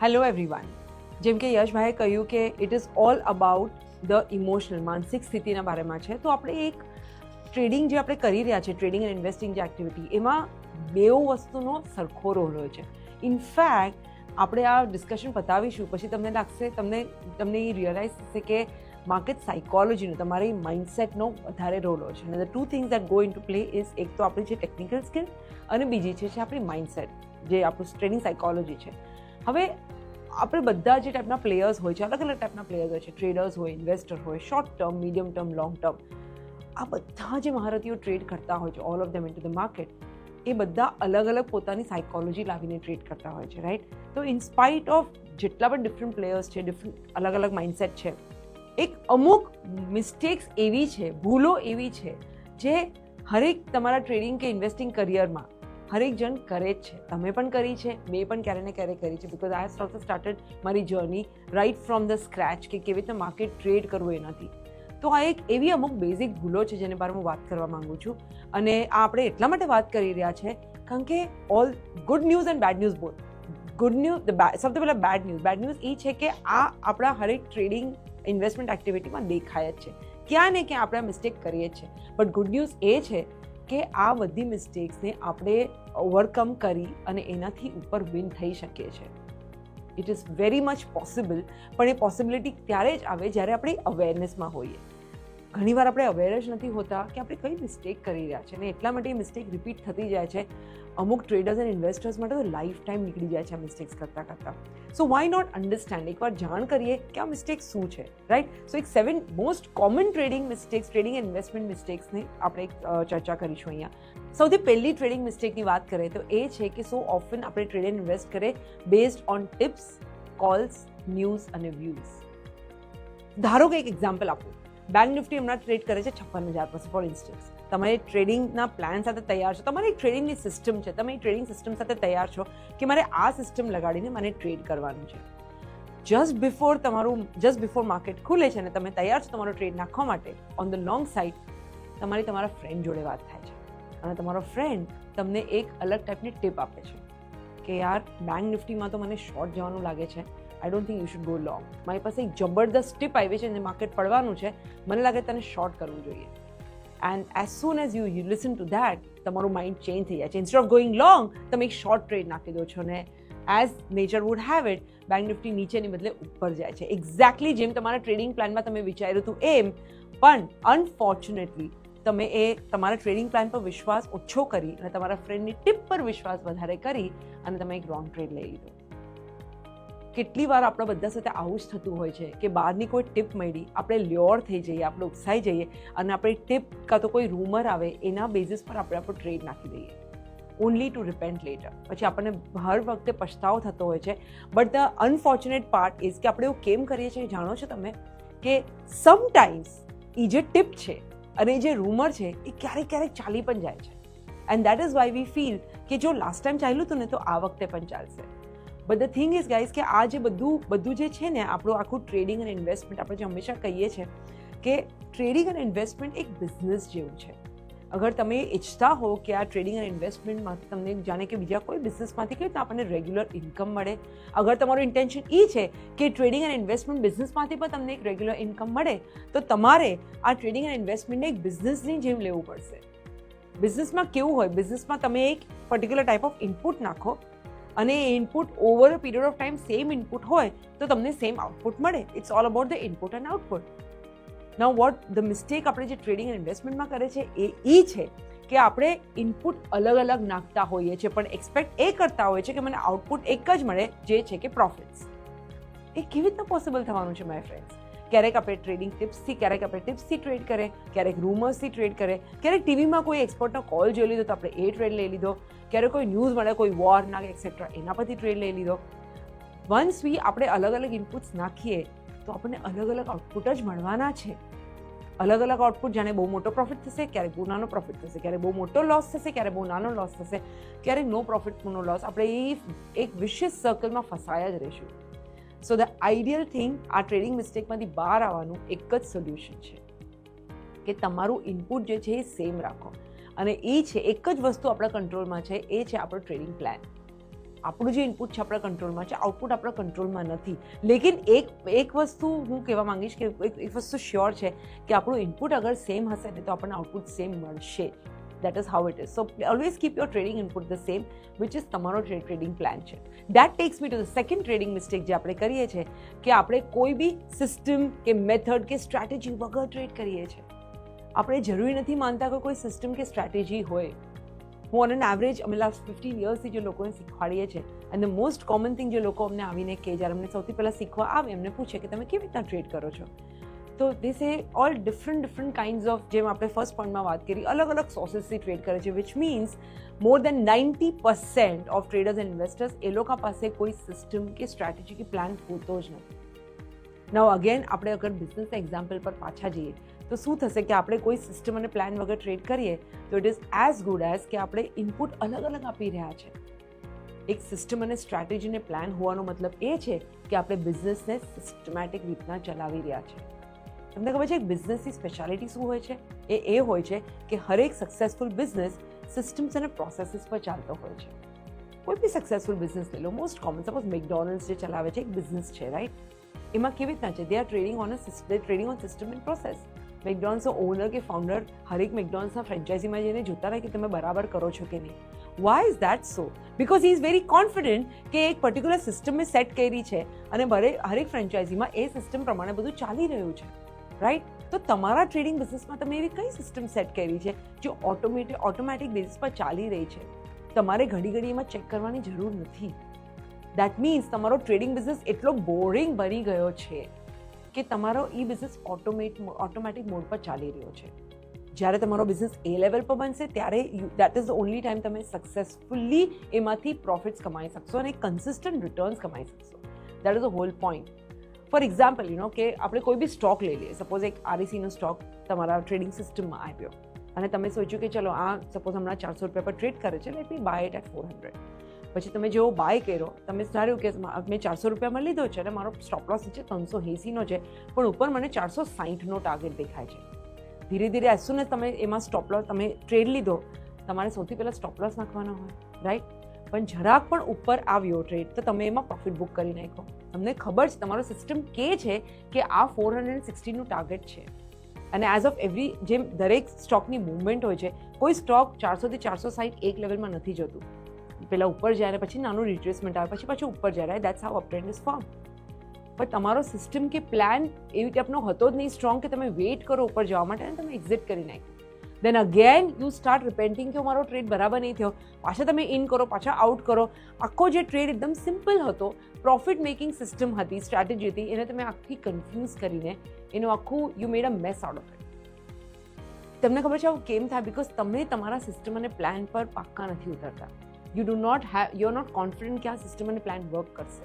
Hello everyone જેમ કે યશભાઈએ કહ્યું કે it is all about the emotional માનસિક સ્થિતિના બારેમાં છે. તો આપણે એક ટ્રેડિંગ જે આપણે કરી રહ્યા છીએ ટ્રેડિંગ એન્ડ ઇન્વેસ્ટિંગ જે એક્ટિવિટી એમાં બેઉ વસ્તુનો સરખો રોલ હોય છે. ઇનફેક્ટ આપણે આ ડિસ્કશન પતાવીશું. પછી તમને લાગશે, તમને તમને એ રિયલાઇઝ થશે કે માર્કેટ સાયકોલોજીનો તમારી માઇન્ડસેટનો વધારે રોલ હોય છે. અને the two things that go into play is એક તો આપણી જે ટેકનિકલ સ્કિલ અને બીજી છે છે આપણી માઇન્ડસેટ જે આપણું ટ્રેડિંગ સાયકોલોજી છે. હવે આપણે બધા જે ટાઈપના પ્લેયર્સ હોય છે, અલગ અલગ ટાઈપના પ્લેયર્સ હોય છે ટ્રેડર્સ હોય ઇન્વેસ્ટર હોય short term medium term long term આ બધા જે મહારથીઓ ટ્રેડ કરતા હોય છે all of them into the market એ બધા અલગ અલગ પોતાની સાયકોલોજી લાવીને ટ્રેડ કરતા હોય છે રાઈટ તો ઇન્સ્પાઇટ ઓફ જેટલા પણ ડિફરન્ટ પ્લેયર્સ છે ડિફરન્ટ અલગ અલગ માઇન્ડસેટ છે, એક અમુક મિસ્ટેક્સ એવી છે, ભૂલો એવી છે, જે હરેક તમારા ટ્રેડિંગ કે ઇન્વેસ્ટિંગ કરિયરમાં હરેક જણ કરે જ છે. તમે પણ કરી છે, મેં પણ ક્યારે ને ક્યારે કરી છે બિકોઝ આઈ ઓલ્સો સ્ટાર્ટેડ મારી journey right from the scratch કે કેવી રીતે માર્કેટ ટ્રેડ કરવું એનાથી. તો આ એક એવી અમુક બેઝિક ભૂલો છે જેને બારે હું વાત કરવા માંગુ છું. અને આ આપણે એટલા માટે વાત કરી રહ્યા છે, કારણ કે all good news and bad news both good news સૌથી પહેલાં બેડ ન્યૂઝ બેડ ન્યૂઝ એ છે કે આ આપણા હરેક ટ્રેડિંગ ઇન્વેસ્ટમેન્ટ એક્ટિવિટીમાં દેખાય જ છે. ક્યાં ને ક્યાં આપણે મિસ્ટેક કરીએ જ છે. બટ ગુડ ન્યૂઝ એ છે કે આ બધી મિસ્ટેક્સને આપણે ઓવરકમ કરી અને એનાથી ઉપર વિન થઈ શકીએ છીએ. It is very much possible પણ એ પોસિબિલિટી ત્યારે જ આવે જ્યારે આપણે અવેરનેસમાં હોઈએ. ઘણીવાર આપણે અવેર જ નથી હોતા કે આપણે કઈ મિસ્ટેક કરી રહ્યા છે અને એટલા માટે મિસ્ટેક રિપીટ થતી જાય છે. અમુક ટ્રેડર્સ એન્ડ ઇન્વેસ્ટર્સ માટે તો લાઈફ ટાઈમ નીકળી જાય છે આ મિસ્ટેક્સ કરતાં કરતાં. સો વાય નોટ અન્ડરસ્ટેન્ડ એકવાર જાણ કરીએ કે આ મિસ્ટેક શું છે રાઈટ સો એક seven most common trading mistakes trading investment મિસ્ટેક્સની આપણે એક ચર્ચા કરીશું અહીંયા. સૌથી પહેલી ટ્રેડિંગ મિસ્ટેકની વાત કરીએ તો એ છે કે સો ઓફન આપણે ટ્રેડ એન્ડ ઇન્વેસ્ટ કરીએ based on tips calls news અને વ્યૂઝ ધારો કે એક એક્ઝામ્પલ આપું. બેંક નિફ્ટી હમણાં ટ્રેડ કરે છે છપ્પન હજાર પર ફોર ઇન્સ્ટન્સ તમે ટ્રેડિંગના પ્લાન સાથે તૈયાર છો. તમારી ટ્રેડિંગની સિસ્ટમ છે. તમે ટ્રેડિંગ સિસ્ટમ સાથે તૈયાર છો કે મારે આ સિસ્ટમ લગાડીને મને ટ્રેડ કરવાનું છે. જસ્ટ બિફોર તમારું જસ્ટ બિફોર માર્કેટ ખુલે છે અને તમે તૈયાર છો તમારો ટ્રેડ નાખવા માટે ઓન ધ લોંગ સાઇડ તમારી તમારા ફ્રેન્ડ જોડે વાત થાય છે. અને તમારો ફ્રેન્ડ તમને એક અલગ ટાઈપની ટીપ આપે છે કે, યાર બેંક નિફ્ટીમાં તો મને શોર્ટ જવાનું લાગે છે. I don't think you should go long મારી પાસે એક જબરદસ્ત ટીપ આવી છે અને માર્કેટ પડવાનું છે. મને લાગે તને શોર્ટ કરવું જોઈએ. And as soon as you you listen to that તમારું માઇન્ડ ચેન્જ થઈ જાય છે. ઇન્સ્ટેડ ઓફ ગોઈંગ લોંગ તમે એક શોર્ટ ટ્રેડ નાખી દો છો ને. As nature would have it bank Nifty નીચેની બદલે ઉપર જાય છે. એક્ઝેક્ટલી જેમ તમારા ટ્રેડિંગ પ્લાનમાં તમે વિચાર્યું હતું એમ, પણ અનફોર્ચ્યુનેટલી તમે એ તમારા ટ્રેડિંગ પ્લાન પર વિશ્વાસ ઓછો કરી અને તમારા ફ્રેન્ડની ટીપ પર વિશ્વાસ વધારે કરી અને તમે એક રોંગ ટ્રેડ લઈ લીધો. કેટલી વાર આપણા બધા સાથે આવું જ થતું હોય છે કે બહારની કોઈ ટીપ મળી, આપણે લ્યોર થઈ જઈએ, આપણે ઉત્સાહી જઈએ અને આપણે ટીપ કાં તો કોઈ રૂમર આવે, એના બેઝિસ પર આપણે આપણો ટ્રેડ નાખી દઈએ. ઓનલી ટુ રિપેન્ટ લેટર પછી આપણને હર વખતે પછતાવો થતો હોય છે. But the unfortunate part is કે આપણે એવું કેમ કરીએ છીએ, જાણો છો તમે? કે સમટાઈમ્સ એ જે ટીપ છે અને એ જે રૂમર છે, એ ક્યારેક ક્યારેક ચાલી પણ જાય છે. And that is why we feel કે જો લાસ્ટ ટાઈમ ચાલ્યું હતું ને, તો આ વખતે પણ ચાલશે. But the thing is guys કે આ જે બધું બધું જે છે ને, આપણું આખું ટ્રેડિંગ અને ઇન્વેસ્ટમેન્ટ આપણે જે હંમેશા કહીએ છીએ કે ટ્રેડિંગ અને ઇન્વેસ્ટમેન્ટ એક બિઝનેસ જેવું છે. અગર તમે ઈચ્છતા હો કે આ ટ્રેડિંગ અને ઇન્વેસ્ટમેન્ટમાં તમને જાણે કે બીજા કોઈ બિઝનેસમાંથી કેવી રીતે આપણને રેગ્યુલર ઇન્કમ મળે, અગર તમારું ઇન્ટેન્શન એ છે કે ટ્રેડિંગ અને ઇન્વેસ્ટમેન્ટ બિઝનેસમાંથી પણ તમને એક રેગ્યુલર ઇન્કમ મળે, તો તમારે આ ટ્રેડિંગ અને ઇન્વેસ્ટમેન્ટને એક બિઝનેસની જેમ લેવું પડશે. બિઝનેસમાં કેવું હોય? બિઝનેસમાં તમે એક પર્ટિક્યુલર ટાઈપ ઓફ ઇનપુટ નાખો અને એ input over a period of time same input હોય, તો તમને સેમ આઉટપુટ મળે. It's all about the input and output now what the mistake આપણે જે ટ્રેડિંગ એન્ડ ઇન્વેસ્ટમેન્ટમાં કરે છે, એ એ છે કે આપણે ઇનપુટ અલગ અલગ નાખતા હોઈએ છીએ, પણ એક્સપેક્ટ એ કરતા હોઈએ છીએ કે મને આઉટપુટ એક જ મળે, જે છે કે પ્રોફિટ્સ એ કેવી રીતના પોસિબલ થવાનું છે માય ફ્રેન્ડ્સ ક્યારેક આપણે ટ્રેડિંગ ટિપ્સથી ક્યારેક આપણે ટિપ્સથી ટ્રેડ કરે, ક્યારેક રૂમર્સથી ટ્રેડ કરે, ક્યારેક ટીવીમાં કોઈ એક્સપર્ટનો કોલ જોઈ લીધો તો આપણે એ ટ્રેડ લઈ લીધો ક્યારે કોઈ ન્યૂઝ મળે, કોઈ વોરના ના એક્સેટ્રા એના પરથી ટ્રેડ લઈ લીધો. વન્સ વી આપણે અલગ અલગ ઇનપુટ્સ નાખીએ, તો આપણને અલગ અલગ આઉટપુટ જ મળવાના છે. અલગ અલગ આઉટપુટ જાણે બહુ મોટો પ્રોફિટ થશે ક્યારેક બહુ નાનો પ્રોફિટ થશે, ક્યારે બહુ મોટો લોસ થશે, ક્યારે બહુ નાનો લોસ થશે ક્યારેક નો પ્રોફિટ નો લોસ આપણે એ એક વિશેષ સર્કલમાં ફસાયા જ રહીશું. સો ધ આઈડિયલ થિંગ આ ટ્રેડિંગ મિસ્ટેકમાંથી બહાર આવવાનું એક જ સોલ્યુશન છે. કે તમારું ઇનપુટ જે છે એ સેમ રાખો. અને એ છે, એક જ વસ્તુ આપણા કંટ્રોલમાં છે, એ છે આપણો ટ્રેડિંગ પ્લાન. આપણું જે ઇનપુટ છે આપણા કંટ્રોલમાં છે આઉટપુટ આપણા કંટ્રોલમાં નથી. લેકિન એક એક વસ્તુ હું કહેવા માંગીશ કે એક એક વસ્તુ શ્યોર છે કે આપણું ઇનપુટ અગર સેમ હશે ને તો આપણને આઉટપુટ સેમ મળશે. That is how it is so always keep your trading input the same which is તમારો ટ્રેડિંગ પ્લાન છે. That takes me to the second trading mistake જે આપણે કરીએ છીએ કે આપણે કોઈ બી સિસ્ટમ કે મેથડ કે સ્ટ્રેટેજી વગર ટ્રેડ કરીએ છીએ આપણે જરૂરી નથી માનતા કે કોઈ સિસ્ટમ કે સ્ટ્રેટેજી હોય. હું ઓન એન એવરેજ અમે લાસ્ટ ફિફ્ટીન યર્સથી જે લોકોને શીખવાડીએ છીએ અને મોસ્ટ કોમન થિંગ જે લોકો અમને આવીને કહે જ્યારે અમને સૌથી પહેલાં શીખવા આવે, એમને પૂછે કે તમે કેવી રીતના ટ્રેડ કરો છો? તો these a all different different kinds of જેમ આપણે ફર્સ્ટ પોઈન્ટમાં વાત કરી, અલગ અલગ સોર્સિસથી ટ્રેડ કરે છે which means more than ninety percent of traders and investors એ લોકો પાસે કોઈ સિસ્ટમ કે સ્ટ્રેટેજી કે પ્લાન હોતો જ નથી. નાવ અગેન આપણે અગર બિઝનેસના એક્ઝામ્પલ પર પાછા જઈએ તો શું થશે કે આપણે કોઈ સિસ્ટમ અને પ્લાન વગર ટ્રેડ કરીએ, તો it is as good as કે આપણે ઇનપુટ અલગ અલગ આપી રહ્યા છે. એક સિસ્ટમ અને સ્ટ્રેટેજીને પ્લાન હોવાનો મતલબ એ છે કે આપણે બિઝનેસને સિસ્ટમેટિક રીતના ચલાવી રહ્યા છે. તમને ખબર છે બિઝનેસની સ્પેશિયાલિટી શું હોય છે? એ એ હોય છે કે હરેક સક્સેસફુલ બિઝનેસ સિસ્ટમ્સ અને પ્રોસેસીસ પર ચાલતો હોય છે. કોઈ બી સક્સેસફુલ બિઝનેસ લઈ લો મોસ્ટ કોમન સપોઝ મેકડોનલ્ડ્સ જે ચલાવે છે, એક બિઝનેસ છે રાઈટ એમાં કેવી રીતના છે? They are trading on a trading on system and process મેકડોનલ્ડ્સનો owner કે ફાઉન્ડર હરેક મેકડોનલ્ડ્સના ફ્રેન્ચાઇઝીમાં જઈને જોતા રહે કે તમે બરાબર કરો છો કે નહીં. Why is that so because he is very confident કે એક પર્ટિક્યુલર સિસ્ટમ મેં સેટ કરી છે અને ભરે હરેક ફ્રેન્ચાઇઝીમાં એ સિસ્ટમ પ્રમાણે બધું ચાલી રહ્યું છે. રાઈટ તો તમારા ટ્રેડિંગ બિઝનેસમાં તમે એવી કઈ સિસ્ટમ સેટ કરી છે જે ઓટોમેટિક ઓટોમેટિક બેઝિસ પર ચાલી રહી છે? તમારે ઘડી ઘડી એમાં ચેક કરવાની જરૂર નથી. દેટ મીન્સ તમારો ટ્રેડિંગ બિઝનેસ એટલો બોરિંગ બની ગયો છે. કે તમારો એ બિઝનેસ ઓટોમેટ ઓટોમેટિક મોડ પર ચાલી રહ્યો છે. જ્યારે તમારો બિઝનેસ એ લેવલ પર બનશે, ત્યારે દેટ ઇઝ ઓનલી ટાઈમ તમે સક્સેસફુલી એમાંથી પ્રોફિટ્સ કમાઈ શકશો અને કન્સિસ્ટન્ટ રિટર્ન્સ કમાઈ શકશો. That is a whole point for example you know કે આપણે કોઈ બી સ્ટોક લઈ લઈએ. સપોઝ એક આરઈસીનો સ્ટોક તમારા ટ્રેડિંગ સિસ્ટમમાં આવ્યો. અને તમે સોચ્યું કે ચલો, આ સપોઝ હમણાં ચારસો રૂપિયા પર ટ્રેડ કરે છે let be buy at at four hundred પછી તમે જેવો બાય કર્યો, તમે ધાર્યું કે મેં ચારસો રૂપિયામાં લીધો છે અને મારો સ્ટોપ લોસ છે ત્રણસો એંસીનો છે, પણ ઉપર મને ચારસો સાહીઠનો ટાર્ગેટ દેખાય છે. ધીરે ધીરે એઝ તમે એમાં સ્ટોપ લોસ તમે ટ્રેડ લીધો, તમારે સૌથી પહેલાં સ્ટોપ લોસ નાખવાનો હોય રાઈટ પણ જરાક પણ ઉપર આવ્યો ટ્રેડ તો તમે એમાં પ્રોફિટ બુક કરી નાખો તમને ખબર છે, તમારો સિસ્ટમ કે છે કે આ ફોર હંડ્રેડ સિક્સટીનું ટાર્ગેટ છે. અને એઝ ઓફ એવરી જેમ દરેક સ્ટોકની મુવમેન્ટ હોય છે, કોઈ સ્ટોક ચારસોથી ચારસો સાઠ એક લેવલમાં નથી જતું. પહેલાં ઉપર જાય અને પછી નાનું રિટ્રેસમેન્ટ આવે, પછી પાછું ઉપર જાય that's how uptrend is form પણ તમારો સિસ્ટમ કે પ્લાન એવી ટાઈપનો હતો જ નહીં સ્ટ્રોંગ કે તમે વેઇટ કરો ઉપર જવા માટે અને તમે એક્ઝિટ કરી નાખ્યું. Then again you start repenting કે મારો ટ્રેડ બરાબર નહીં થયો. પાછા તમે ઇન કરો, પાછા આઉટ કરો. આખો જે ટ્રેડ એકદમ સિમ્પલ હતો પ્રોફિટ મેકિંગ સિસ્ટમ હતી સ્ટ્રેટેજી હતી, એને તમે આખી કન્ફ્યુઝ કરીને એનું આખું you made a mess out of તમને ખબર છે આવું કેમ થાય? બિકોઝ તમે તમારા સિસ્ટમ અને પ્લાન પર પાક્કા નથી ઉતરતા. You do not have you are not confident કે આ સિસ્ટમ અને પ્લાન વર્ક કરશે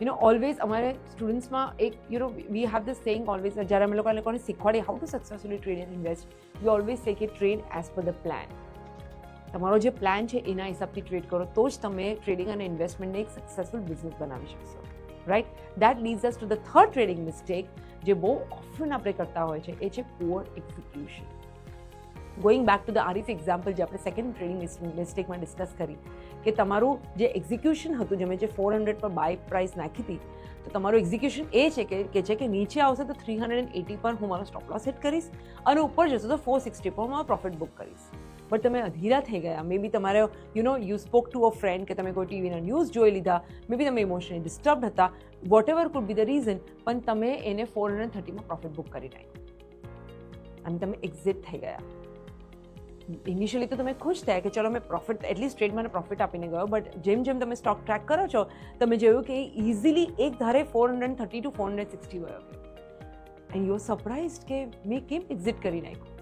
યુ નો ઓલવેઝ અમારે સ્ટુડન્ટ્સમાં એક you know we have the saying always જ્યારે અમે લોકો લોકોને શીખવાડીએ how to successfully trade and invest we always say કે trade as per the plan તમારો જે પ્લાન છે એના હિસાબથી ટ્રેડ કરો તો જ તમે ટ્રેડિંગ અને ઇન્વેસ્ટમેન્ટને એક સક્સેસફુલ બિઝનેસ બનાવી શકશો right that leads us to the third trading mistake જે બહુ ઓફન આપણે કરતા હોય છે એ છે poor execution going back to the Arif example જે આપણે સેકન્ડ ટ્રેડિંગ મિસ્ટેકમાં ડિસ્કસ કરી, કે તમારું જે એક્ઝિક્યુશન હતું જે મેં જે ફોર હંડ્રેડ પર બાય પ્રાઇસ નાખી હતી, તો તમારું એક્ઝિક્યુશન એ છે કે કે છે કે નીચે આવશે તો થ્રી હંડ્રેડ એન્ડ એટી પર હું મારો સ્ટોપ લોસ સેટ કરીશ અને ઉપર જશે તો ફોર સિક્સટી પર હું પ્રોફિટ બુક કરીશ. બટ તમે અધીરા થઈ ગયા. મે બી તમારે you know you spoke to a friend કે તમે કોઈ ટીવીના ન્યૂઝ જોઈ લીધા. મે બી તમે ઇમોશનલી ડિસ્ટર્બ હતા. Whatever could be the reason પણ તમે એને ફોર હંડ્રેડ થર્ટીમાં પ્રોફિટ બુક કરી નાખ્યું. અને તમે એક્ઝિટ થઈ ગયા. ઇનિશિયલી તો તમે ખુશ થયા કે ચલો મેં પ્રોફિટ એટલીસ્ટ ટ્રેડમાં પ્રોફિટ આપીને ગયો. બટ જેમ જેમ તમે સ્ટોક ટ્રેક કરો છો, તમે જોયું કે ઇઝીલી એક ધારે four hundred thirty to four hundred sixty ગયો. એન્ડ યુ સરપ્રાઇઝ કે મેં કેમ એક્ઝિટ કરી નાખ્યું?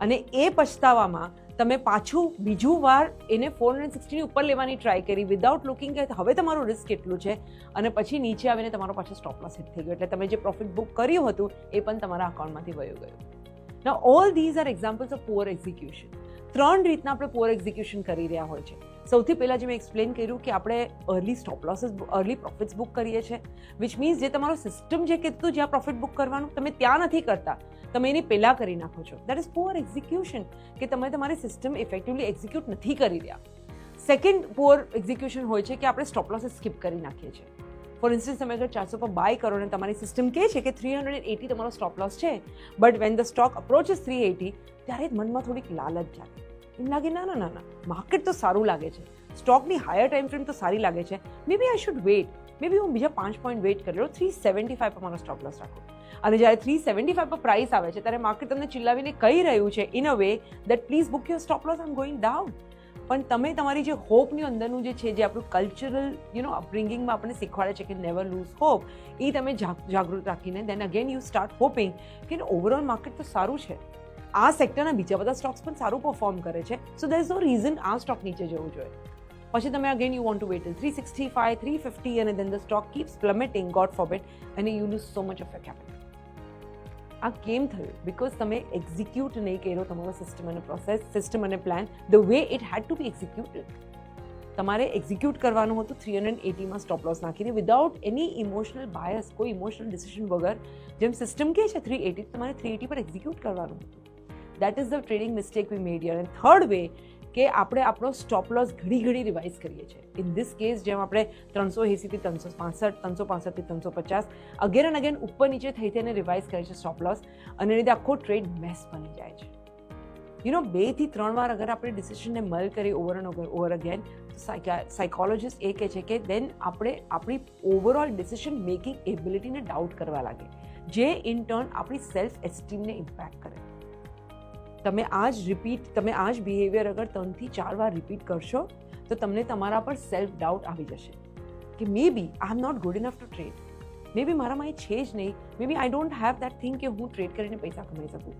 અને એ પછતાવામાં તમે પાછું બીજું વાર એને ફોર હંડ્રેડ સિક્સટીની ઉપર લેવાની ટ્રાય કરી વિદાઉટ લુકિંગ કે હવે તમારું રિસ્ક કેટલું છે? અને પછી નીચે આવીને તમારો પાછો સ્ટોપ લોસ હિટ થઈ ગયો. એટલે તમે જે પ્રોફિટ બુક કર્યું હતું, એ પણ તમારા અકાઉન્ટમાંથી વયું ગયું. ના all these are examples of poor execution ત્રણ રીતના આપણે પુઅર એક્ઝિક્યુશન કરી રહ્યા હોય છે. સૌથી પહેલાં જે મેં એક્સપ્લેન કર્યું કે આપણે early stop losses early profits book કરીએ છીએ વિચ મીન્સ જે તમારો સિસ્ટમ જે કીધું જ્યાં પ્રોફિટ બુક કરવાનું, તમે ત્યાં નથી કરતા. તમે એની પહેલાં કરી નાખો છો. દેટ ઇઝ પુઅર એક્ઝિક્યુશન કે તમે તમારી સિસ્ટમ ઇફેક્ટિવલી એક્ઝિક્યુટ નથી કરી રહ્યા. સેકન્ડ પુઅર એક્ઝિક્યુશન હોય છે કે આપણે સ્ટોપ લોસીસ સ્કીપ કરી નાખીએ છીએ. ફોર ઇન્સ્ટન્સ તમે અગર ચારસો પર બાય કરો ને તમારી સિસ્ટમ કહે છે કે થ્રી હંડ્રેડ એટી તમારો સ્ટોપ લોસ છે. But when the stock approaches three eighty ત્યારે મનમાં થોડીક લાલચ જાગે. એમ લાગે, ના ના ના ના માર્કેટ તો સારું લાગે છે. સ્ટોકની હાયર ટાઈમ ફ્રેમ તો સારી લાગે છે. મે બી આઈ શુડ વેટ મે બી હું બીજા પાંચ પોઈન્ટ વેટ કરી લઉં. થ્રી સેવન્ટી ફાઈવ પર મારો સ્ટોપ લોસ રાખો. અને જ્યારે થ્રી સેવન્ટી ફાઈવ પર પ્રાઇસ આવે છે, ત્યારે માર્કેટ તમને ચિલ્લાવીને કહી રહ્યું છે in a way that please book your stop loss I'm going down પણ તમે તમારી જે હોપની અંદરનું જે છે, જે આપણું કલ્ચરલ યુ નો અપબ્રિંગિંગમાં આપણને શીખવાડે છે કે નેવર લૂઝ હોપ એ તમે જાગૃત રાખીને then again you start hoping કે ઓવરઓલ માર્કેટ તો સારું છે. આ સેક્ટરના બીજા બધા સ્ટોક્સ પણ સારું પરફોર્મ કરે છે. So there is no reason આ સ્ટોક નીચે જવું જોઈએ. પછી તમે again you want to wait three sixty five three fifty અને then the stock keeps plummeting god forbid અને you lose so much of your capital આ કેમ થયું? બિકોઝ તમે એક્ઝિક્યુટ નહીં કર્યો તમારો સિસ્ટમ અને પ્રોસેસ સિસ્ટમ અને plan the way it had to be executed તમારે એક્ઝિક્યુટ કરવાનું હતું થ્રી હંડ્રેડ એટીમાં સ્ટોપ લોસ નાખીને વિદાઉટ એની ઇમોશનલ બાયસ કોઈ ઇમોશનલ ડિસિઝન વગર. જેમ સિસ્ટમ કે છે થ્રી એટી તમારે થ્રી એટી પર એક્ઝિક્યુટ કરવાનું હતું. That is the trading mistake we made year and third way કે આપણે આપણો સ્ટોપ લોસ ઘડી ઘડી રિવાઇઝ કરીએ છીએ. ઇન ધીસ કેસ જેમ આપણે ત્રણસો એંસીથી ત્રણસો પાસઠ, ત્રણસો પાસઠથી ત્રણસો પચાસ અગેન એન્ડ અગેન ઉપર નીચે થઈ થઈને રિવાઇઝ કરે છે સ્ટોપ લોસ અને લીધે આખો ટ્રેડ મેસ બની જાય છે. યુ નો બે ત્રણ વાર અગર આપણે ડિસિશનને મલ કરી over and over over again psychologist એ કહે છે કે દેન આપણે આપણી ઓવરઓલ ડિસિશન મેકિંગ એબિલિટીને ડાઉટ કરવા લાગે. જે ઇન ટર્ન આપણી સેલ્ફ એસ્ટીમને ઇમ્પેક્ટ કરે. તમે આ જ રિપીટ તમે આ જ બિહેવિયર અગર ત્રણથી ચાર વાર રિપીટ કરશો, તો તમને તમારા પર સેલ્ફ ડાઉટ આવી જશે કે maybe I am not good enough to trade maybe મારામાં એ છે જ નહીં. Maybe I don't have that thing કે હું ટ્રેડ કરીને પૈસા કમાઈ શકું.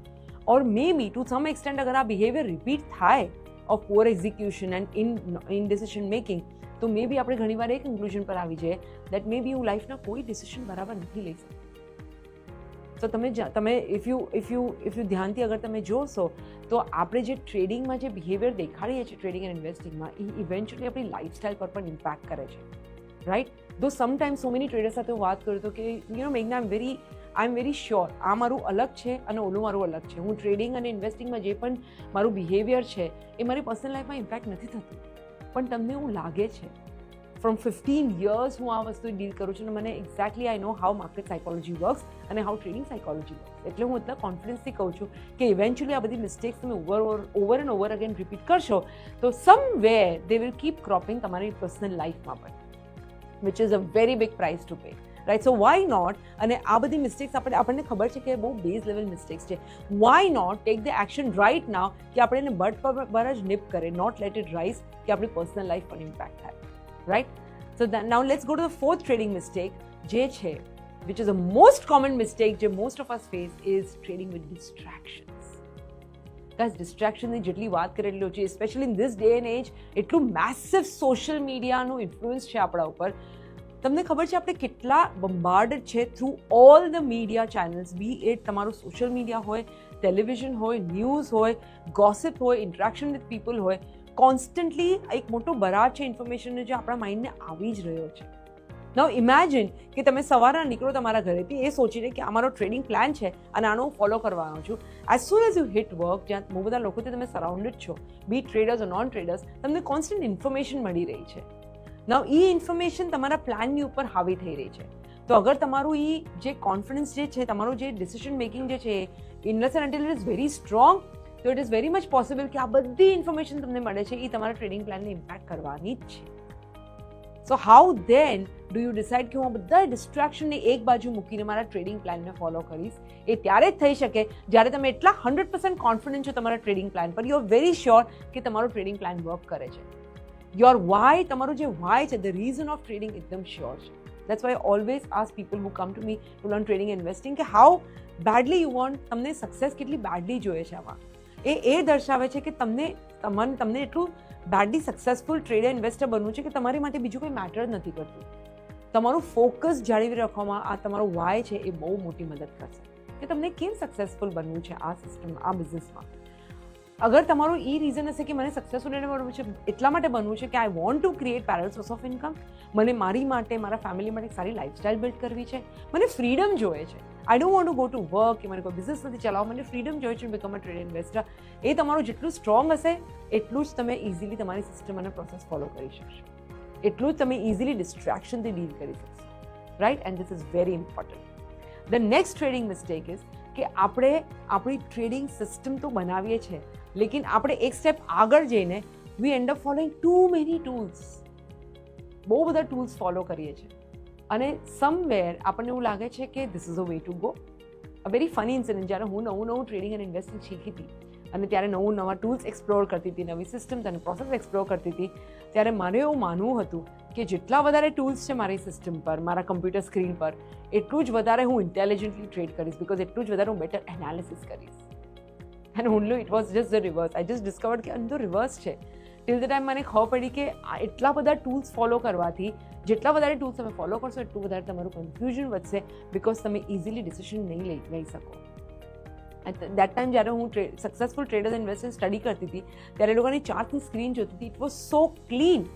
ઓર મે બી ટુ સમ એક્સટેન્ટ અગર આ બિહેવિયર રિપીટ થાય of poor execution and in in decision making તો મે બી આપણે ઘણીવાર એ કન્ક્લુઝન પર આવી જઈએ દેટ મે બી હું લાઈફના કોઈ ડિસિશન બરાબર નથી લઈ શકતી. તો તમે તમે if you if you if you ધ્યાનથી અગર તમે જોશો, તો આપણે જે ટ્રેડિંગમાં જે બિહેવિયર દેખાડીએ છીએ ટ્રેડિંગ એન્ડ ઇન્વેસ્ટિંગમાં એ ઇવેન્ચ્યુઅલી આપણી લાઇફસ્ટાઇલ પર પણ ઇમ્પેક્ટ કરે છે. રાઈટ દો સમટાઈમ સો મેની ટ્રેડર સાથે હું વાત કરું તો કે you know મેઘના I am very I am very sure આ મારું અલગ છે અને ઓલું મારું અલગ છે. હું ટ્રેડિંગ અને ઇન્વેસ્ટિંગમાં જે પણ મારું બિહેવિયર છે, એ મારી પર્સનલ લાઈફમાં ઇમ્પેક્ટ નથી થતું. પણ તમને એવું લાગે છે ફ્રોમ ફિફ્ટીન યર્સ હું આ વસ્તુ ડીલ કરું છું અને મને exactly I know how market psychology works અને હાઉ ટ્રેડિંગ સાયકોલોજી વર્ક્સ એટલે હું એટલા કોન્ફિડન્સથી કહું છું કે ઇવેન્ચ્યુઅલી આ બધી મિસ્ટેક્સ તમે over over and over again repeat કરશો, તો some way they will keep cropping તમારી પર્સનલ લાઈફમાં પણ which is a very big price to pay right so why not અને આ બધી મિસ્ટેક્સ આપણે, આપણને ખબર છે કે બહુ બેઝ લેવલ મિસ્ટેક્સ છે. Why not take the action right now કે આપણે એને બટ પર જ નિપ કરે નોટ લેટ ઇટ રાઇઝ કે આપણી પર્સનલ લાઈફ પણ ઇમ્પેક્ટ થાય. Right so now let's go to the fourth trading mistake જે છે which is a most common mistake જે most of us face is trading with distractions guys ડિસ્ટ્રેક્શનની જેટલી વાત કરેલી છે specially in this day and age એટલું massive social મીડિયાનું influence છે આપણા ઉપર તમને ખબર છે આપણે કેટલા બંબાર્ડેડ છે through all the media channels be it તમારું સોશિયલ મીડિયા હોય ટેલિવિઝન હોય ન્યૂઝ હોય ગોસિપ હોય ઇન્ટરેક્શન વિથ પીપલ હોય કોન્સ્ટન્ટલી એક મોટો બરાડ છે ઇન્ફોર્મેશનનો જે આપણા માઇન્ડને આવી જ રહ્યો છે. નવ ઇમેજિન કે તમે સવારના નીકળો તમારા ઘરેથી એ સોચીને કે અમારો ટ્રેડિંગ પ્લાન છે અને આનો હું ફોલો કરવાનો છું. As soon as you hit work જ્યાં બહુ બધા લોકોથી તમે સરાઉન્ડેડ છો બી ટ્રેડર્સ નોન ટ્રેડર્સ તમને કોન્સ્ટન્ટ ઇન્ફોર્મેશન મળી રહી છે. નવ એ ઇન્ફોર્મેશન તમારા પ્લાનની ઉપર હાવી થઈ રહી છે. તો અગર તમારું એ જે કોન્ફિડન્સ જે છે, તમારું જે ડિસિઝન મેકિંગ જે છે endless and it is very strong તો it is very much possible કે આ બધી ઇન્ફોર્મેશન તમને મળે છે એ તમારા ટ્રેડિંગ પ્લાનને ઇમ્પેક્ટ કરવાની જ છે so how then do you decide કે હું બધા ડિસ્ટ્રેક્શનને એક બાજુ મૂકીને મારા ટ્રેડિંગ પ્લાનને ફોલો કરીશ એ ત્યારે જ થઈ શકે જ્યારે તમે એટલા હંડ્રેડ પર્સન્ટ કોન્ફિડન્ટ છો તમારા ટ્રેડિંગ પ્લાન પર યુ આર વેરી શ્યોર કે તમારો ટ્રેડિંગ પ્લાન વર્ક કરે છે યોર વાય તમારું જે વાય છે ધ રીઝન ઓફ ટ્રેડિંગ એકદમ શ્યોર છે that's why always ask people who come to me to learn trading investing કે હાઉ બેડલી યુ વોન્ટ તમને સક્સેસ કેટલી બેડલી જોઈએ છે આમાં એ એ દર્શાવે છે કે તમને તમને તમને એટલું બેડલી સક્સેસફુલ ટ્રેડર ઇન્વેસ્ટર બનવું છે કે તમારી માટે બીજું કોઈ મેટર નથી કરતું. તમારું ફોકસ જાળવી રાખવામાં આ તમારો વાય છે એ બહુ મોટી મદદ કરશે. કે તમને કેમ સક્સેસફુલ બનવું છે આ સિસ્ટમ આ બિઝનેસમાં અગર તમારું એ રીઝન હશે કે મને સક્સેસફુલ બનવું છે, એટલા માટે બનવું છે કે I want to create parallel source of income મને મારી માટે, મારા ફેમિલી માટે સારી લાઈફસ્ટાઈલ બિલ્ડ કરવી છે. મને ફ્રીડમ જોઈએ છે. I don't want to go to work કે મને કોઈ બિઝનેસ નથી ચલાવવા. મને ફ્રીડમ જોઈએ છે બીકમ અ ટ્રેડ ઇન્વેસ્ટર એ તમારું જેટલું સ્ટ્રોંગ હશે, એટલું જ તમે ઇઝીલી તમારી સિસ્ટમ અને પ્રોસેસ ફોલો કરી શકશો. એટલું જ તમે ઇઝીલી ડિસ્ટ્રેક્શનથી ડીલ કરી શકશો. Right and this is very important the next trading mistake is કે આપણે આપણી ટ્રેડિંગ સિસ્ટમ તો બનાવીએ છીએ, લેકિન આપણે એક સ્ટેપ આગળ જઈને we end up following too many tools બહુ બધા ટૂલ્સ ફોલો કરીએ છીએ. અને સમવેર આપણને એવું લાગે છે કે this is a way to go a very funny incident જ્યારે હું નવું નવું ટ્રેડિંગ અને ઇન્વેસ્ટિંગ શીખી હતી અને ત્યારે નવું નવા ટૂલ્સ એક્સપ્લોર કરતી હતી, નવી સિસ્ટમ્સ અને પ્રોસેસ એક્સપ્લોર કરતી હતી, ત્યારે મારે એવું માનવું હતું કે જેટલા વધારે ટૂલ્સ છે મારી સિસ્ટમ પર, મારા કમ્પ્યુટર સ્ક્રીન પર, એટલું જ વધારે હું ઇન્ટેલિજન્ટલી ટ્રેડ કરીશ બિકોઝ એટલું જ વધારે હું બેટર એનાલિસિસ કરીશ. And only it was just the reverse I just discovered કે અંદર રિવર્સ છે. ટિલ ધ ટાઈમ મને ખબર પડી કે આ એટલા બધા ટૂલ્સ ફોલો કરવાથી જેટલા વધારે ટૂલ્સ તમે ફોલો કરશો, એટલું વધારે તમારું કન્ફ્યુઝન વધશે બિકોઝ તમે ઇઝીલી ડિસિશન નહીં લઈ લઈ શકો. દેટ ટાઈમ જ્યારે હું સક્સેસફુલ ટ્રેડર્સ ઇન્વેસ્ટર સ્ટડી કરતી હતી, ત્યારે લોકોની ચાર્ટની સ્ક્રીન જોતી હતી. It was so clean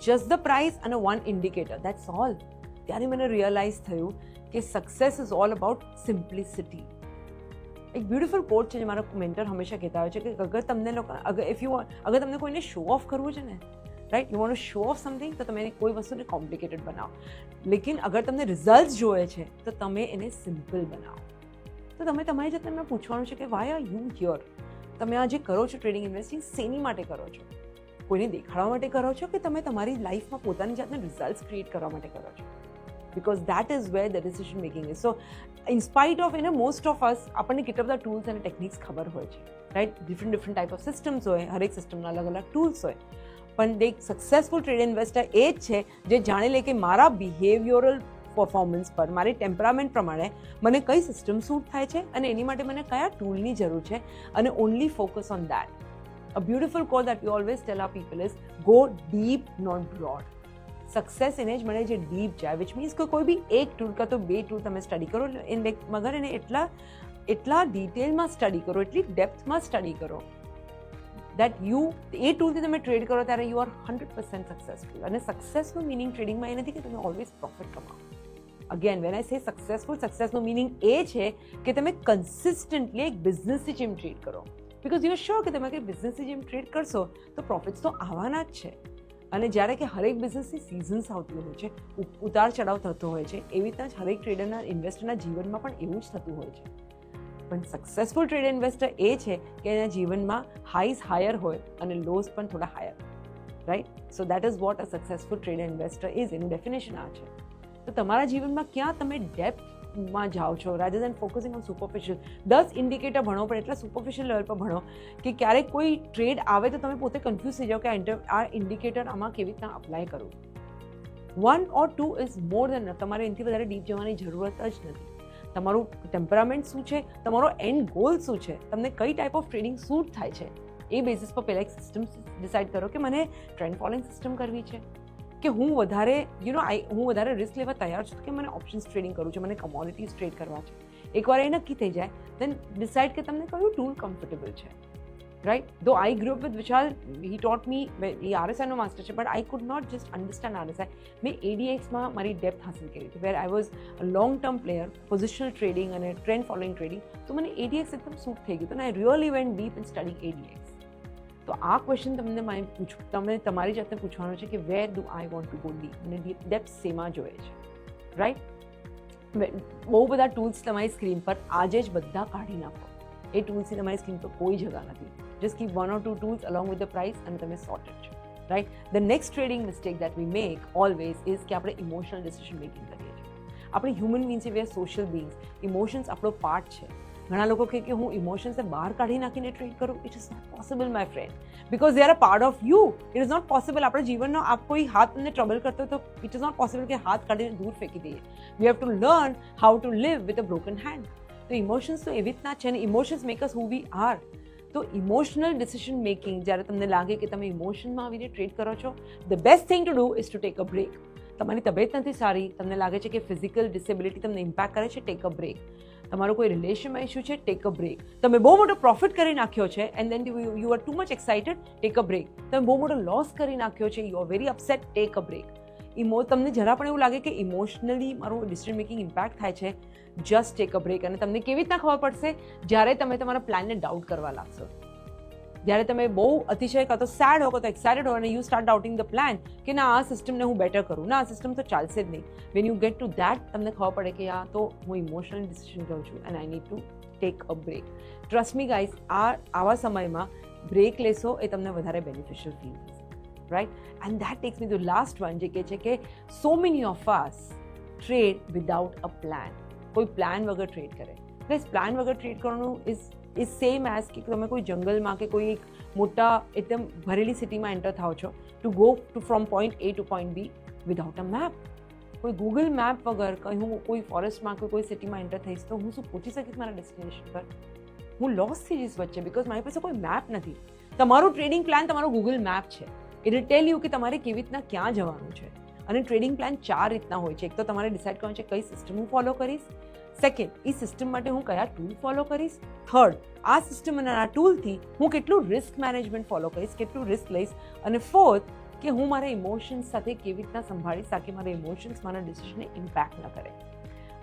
just the price અને વન ઇન્ડિકેટર દેટ્સ ઓલ ત્યારે મને રિયલાઇઝ થયું કે success is all about simplicity એક બ્યુટિફુલ કોટ છે જે મારા મેન્ટર હંમેશા કહેતા હોય છે કે અગર તમને લોકો, અગર ઇફ યુ અગર તમને કોઈને શો ઓફ કરવું છે ને right you want show off something તો તમે એની કોઈ વસ્તુને કોમ્પ્લિકેટેડ બનાવો. લેકિન અગર તમને રિઝલ્ટ જોઈએ છે, તો તમે એને સિમ્પલ બનાવો. તો તમે તમારી જાતને પૂછવાનું છે કે વાય આર યુ હિયર તમે આ જે કરો છો ટ્રેડિંગ ઇન્વેસ્ટિંગ શેની માટે કરો છો? કોઈને દેખાડવા માટે કરો છો કે તમે તમારી લાઈફમાં પોતાની જાતને રિઝલ્ટ ક્રિએટ કરવા માટે કરો છો? Because that is where the decision making is so in spite of એને મોસ્ટ ઓફ અસ આપણને કેટલા બધા ટૂલ્સ અને ટેકનિક્સ ખબર હોય છે. Right different different type of systems હોય, હરેક સિસ્ટમના અલગ અલગ ટૂલ્સ હોય. પણ એક સક્સેસફુલ ટ્રેડ ઇન્વેસ્ટર એ જ છે જે જાણી લે કે મારા બિહેવિયરલ પરફોર્મન્સ પર, મારી ટેમ્પરામેન્ટ પ્રમાણે મને કઈ સિસ્ટમ સૂટ થાય છે અને એની માટે મને કયા ટૂલની જરૂર છે અને only focus on that a beautiful call that you always tell our people is go deep not broad success એને જ મળે જે ડીપ જાય વિચ મીન્સ કે કોઈ બી એક ટૂલ કાં તો બે ટૂલ તમે સ્ટડી કરો મગર એને એટલા એટલા ડિટેલમાં સ્ટડી કરો, એટલી ડેપ્થમાં સ્ટડી કરો. દેટ યુ એ ટૂલથી તમે ટ્રેડ કરો ત્યારે you are hundred percent successful અને સક્સેસનું મિનિંગ ટ્રેડિંગમાં એ નથી કે તમે always profit કમાવો. Again when I say successful સક્સેસનું meaning એ છે કે તમે કન્સિસ્ટન્ટલી એક બિઝનેસની જેમ ટ્રેડ કરો. બિકોઝ યુ આર શ્યોર કે તમે કંઈ બિઝનેસની જેમ ટ્રેડ કરશો, તો પ્રોફિટ્સ તો આવવાના જ છે. અને જ્યારે કે હરેક બિઝનેસની સિઝન્સ આવતી હોય છે ઉતાર ચઢાવ થતો હોય છે, એવી રીતના જ હરેક ટ્રેડરના ઇન્વેસ્ટરના જીવનમાં પણ એવું જ થતું હોય છે. પણ સક્સેસફુલ ટ્રેડ ઇન્વેસ્ટર એ છે કે એના જીવનમાં હાઈઝ હાયર હોય અને લોઝ પણ થોડા higher right so that is what a successful trade investor is એનું ડેફિનેશન આ છે. તો તમારા જીવનમાં ક્યાં તમે ડેપ્થમાં જાઓ છો? Rather than focusing on superficial દસ ઇન્ડિકેટર ભણો, પણ એટલા સુપરફિશિયલ લેવલ પર ભણો કે ક્યારેક કોઈ ટ્રેડ આવે તો તમે પોતે કન્ફ્યુઝ થઈ જાઓ કે આ ઇન્ડિકેટર આમાં કેવી રીતના અપ્લાય કરું one or two is more than તમારે એનાથી વધારે ડીપ જવાની જરૂરત જ નથી. તમારું ટેમ્પરામેન્ટ શું છે? તમારો એન્ડ ગોલ શું છે? તમને કઈ ટાઈપ ઓફ ટ્રેડિંગ સૂટ થાય છે? એ બેસિસ પર પહેલાં એક સિસ્ટમ ડિસાઇડ કરો કે મને ટ્રેન્ડ ફોલોઈંગ સિસ્ટમ કરવી છે. કે હું વધારે યુ નો આઈ હું વધારે રિસ્ક લેવા તૈયાર છું કે મને ઓપ્શન્સ ટ્રેડિંગ કરવું છે, મને કમોડિટીઝ ટ્રેડ કરવા છે. એકવાર એ નક્કી થઈ જાય દેન ડિસાઇડ કે તમને કયું ટૂલ કમ્ફર્ટેબલ છે. Right I I up with with he taught taught me એ આરએસઆઈનો માસ્ટર છે but I could not just understand RSI મેં એડીએક્સમાં મારી ડેપ્થ હાંસલ કરી હતી where I was long term player positional trading અને ટ્રેન્ડ ફોલોઈંગ ટ્રેડિંગ તો મને એડીએક્સ એકદમ સૂટ થઈ ગયું અને I really went deep in study ADX તો આ ક્વેશ્ચન તમને મારે પૂછું તમને તમારી જાતને પૂછવાનો છે કે where do I want to go deep મને ડેપ્થ સેમાં જોઈએ છે રાઈટ બહુ બધા ટૂલ્સ તમારી સ્ક્રીન પર આજે જ બધા કાઢી નાખો એ ટૂલ્સની તમારી સ્ક્રીન પર કોઈ જગા નથી just keep one or two tools along with the price અને તમે સોર્ટેડ છો right the next trading mistake that we make always is કે આપણે ઇમોશનલ ડિસિઝન મેકિંગ કરીએ આપણે human beings we are social beings emotions આપણો part છે ઘણા લોકો કહે કે હું ઇમોશન્સને બહાર કાઢી નાખીને ટ્રીટ કરું it is not possible my friend because they are a part of you it is not possible આપણા જીવનનો આપ કોઈ હાથ તમને ટ્રબલ કરતો તો ઇટ ઇઝ નોટ પોસિબલ કે હાથ કાઢીને દૂર ફેંકી દઈએ we have to learn how to live with a broken hand તો ઇમોશન્સ તો એવી રીતના છે ને emotions makers who we are તો ઇમોશનલ ડિસિઝન મેકિંગ જ્યારે તમને લાગે કે તમે ઇમોશનમાં આવીને ટ્રેડ કરો છો the best thing to do is to take a break તમારી તબિયત નથી સારી, તમને લાગે છે કે ફિઝિકલ ડિસેબિલિટી તમને ઇમ્પેક્ટ કરે છે ટેક અ બ્રેક તમારો કોઈ રિલેશનમાં ઇશ્યુ છે ટેક અ બ્રેક તમે બહુ મોટો પ્રોફિટ કરી નાખ્યો છે and then you are too much excited take a break તમે બહુ મોટો લોસ કરી નાખ્યો છે you are very upset take a break ઇમો તમને જરા પણ એવું લાગે કે ઇમોશનલી મારું ડિસિઝન મેકિંગ ઇમ્પેક્ટ થાય છે જસ્ટ ટેક અ બ્રેક અને તમને કેવી રીતના ખબર પડશે? જ્યારે તમે તમારા પ્લાનને ડાઉટ કરવા લાગશો. જ્યારે તમે બહુ અતિશય કાં તો સેડ હો, કાં તો એક્સાઇટેડ હો અને you start doubting the plan કે ના, આ સિસ્ટમને હું બેટર કરું. ના, આ સિસ્ટમ તો ચાલશે જ નહીં. When you get to that તમને ખબર પડે કે આ તો હું ઇમોશનલ ડિસિઝન લઉં છું and I need to take a break trust me guys આ આવા સમયમાં બ્રેક લેશો એ તમને વધારે બેનિફિશિયલ ફીલ થશે. Right and that takes me the last one જે કહે છે કે so many of us trade without a plan કોઈ પ્લાન વગર ટ્રેડ કરે પ્લસ પ્લાન વગર ટ્રેડ કરવાનું ઇઝ ઇઝ સેમ એઝ કે તમે કોઈ જંગલમાં કે કોઈ એક મોટા એકદમ ભરેલી સિટીમાં એન્ટર થાઓ છો to go to from point A to point B without a map કોઈ ગૂગલ મેપ વગર કંઈ હું કોઈ ફોરેસ્ટમાં કે કોઈ સિટીમાં એન્ટર થઈશ તો હું શું પહોંચી શકીશ મારા ડેસ્ટિનેશન પર હું લોસ થઈ જઈશ વચ્ચે બિકોઝ મારી પાસે કોઈ મેપ નથી તમારું ટ્રેડિંગ પ્લાન તમારો ગૂગલ મેપ છે ઇટ ટેલ યુ કે તમારે કેવી રીતના ક્યાં જવાનું છે. અને ટ્રેડિંગ પ્લાન ચાર રીતના હોય છે. એક તો તમારે ડિસાઇડ કરવાનું છે કઈ સિસ્ટમ હું ફોલો કરીશ. સેકન્ડ એ સિસ્ટમ માટે હું કયા ટૂલ ફોલો કરીશ. થર્ડ આ સિસ્ટમ અને આ ટૂલથી હું કેટલું રિસ્ક મેનેજમેન્ટ ફોલો કરીશ, કેટલું રિસ્ક લઈશ. અને ફોર્થ કે હું મારા ઇમોશન્સ સાથે કેવી રીતના સંભાળીશ, તાકી મારા ઇમોશન્સ મારા ડિસિઝનને ઇમ્પેક્ટ ન કરે.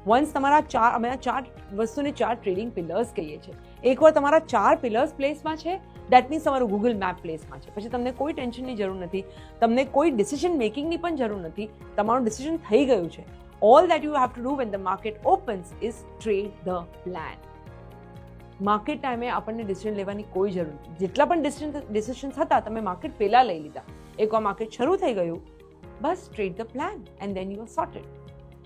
વન્સ તમારા ચાર અમે આ ચાર વસ્તુને ચાર ટ્રેડિંગ પિલર્સ કહીએ છીએ. એકવાર તમારા ચાર પિલર્સ પ્લેસમાં છે દેટ મીન્સ તમારું ગૂગલ મેપ પ્લેસમાં છે. પછી તમને કોઈ ટેન્શનની જરૂર નથી, તમને કોઈ ડિસિઝન મેકિંગની પણ જરૂર નથી, તમારું ડિસિઝન થઈ ગયું છે. All that you have to do when the market opens is trade the plan market ટાઈમે આપણને ડિસિઝન લેવાની કોઈ જરૂર નથી. જેટલા પણ ડિસિઝન ડિસિઝન્સ હતા, તમે માર્કેટ પહેલાં લઈ લીધા. એકવાર માર્કેટ શરૂ થઈ ગયું, બસ trade the plan and then you are sorted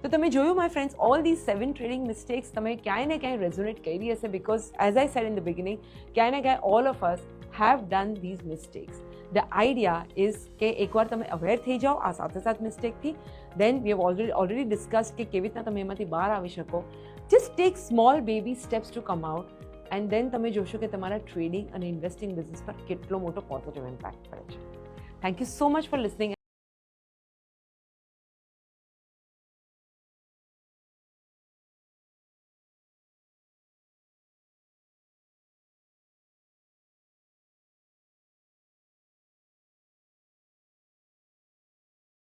તો તમે જોયું my friends all the seven trading mistakes તમે ક્યાંય ને ક્યાંય રેઝોનેટ કરી હશે because as I said in the beginning ક્યાંય ને ક્યાંય all of us have done these mistakes the idea is કે એકવાર તમે અવેર થઈ જાઓ આ સાથે સાથ મિસ્ટેકથી then we have already already discuss કે કેવી રીતના તમે એમાંથી બહાર આવી શકો just take small baby steps to come out and then તમે જોશો કે તમારા ટ્રેડિંગ અને ઇન્વેસ્ટિંગ બિઝનેસ પર કેટલો મોટો પોઝિટિવ ઇમ્પેક્ટ પડે છે thank you so much for listening